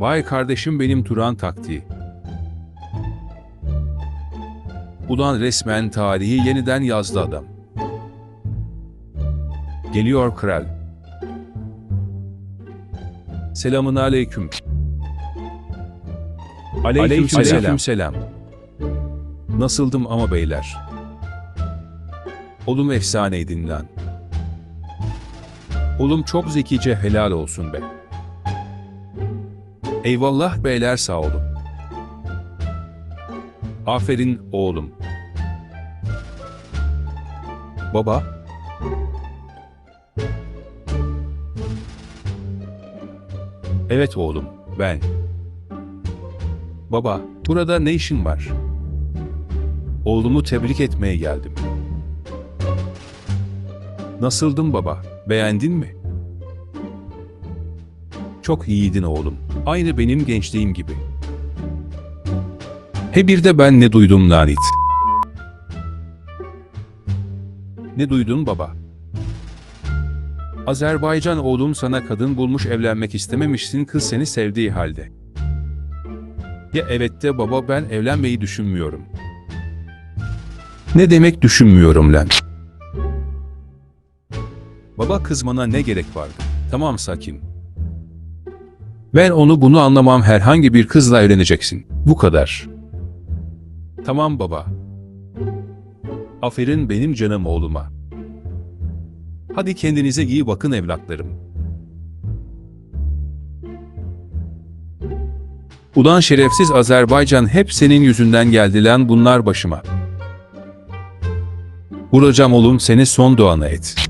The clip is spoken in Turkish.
Vay kardeşim benim Turan taktiği. Ulan resmen tarihi yeniden yazdı adam. Geliyor kral. Selamun aleyküm. Aleyküm, selam. selam. Nasıldım ama beyler. Oğlum efsaneydin lan. Oğlum çok zekice helal olsun be. Eyvallah beyler sağ olun. Aferin oğlum. Baba. Evet oğlum, ben. Baba, burada ne işin var? Oğlumu tebrik etmeye geldim. Nasıldın baba? Beğendin mi? Çok iyiydin oğlum. Aynı benim gençliğim gibi. He bir de ben ne duydum lanet. Ne duydun baba? Azerbaycan oğlum sana kadın bulmuş evlenmek istememişsin kız seni sevdiği halde. Ya evet de baba ben evlenmeyi düşünmüyorum. Ne demek düşünmüyorum lan? Baba kızmana ne gerek vardı? Tamam sakin. Ben onu bunu anlamam herhangi bir kızla evleneceksin. Bu kadar. Tamam baba. Aferin benim canım oğluma. Hadi kendinize iyi bakın evlatlarım. Ulan şerefsiz Azerbaycan hep senin yüzünden geldi lan bunlar başıma. Vuracağım oğlum seni son doğanı et.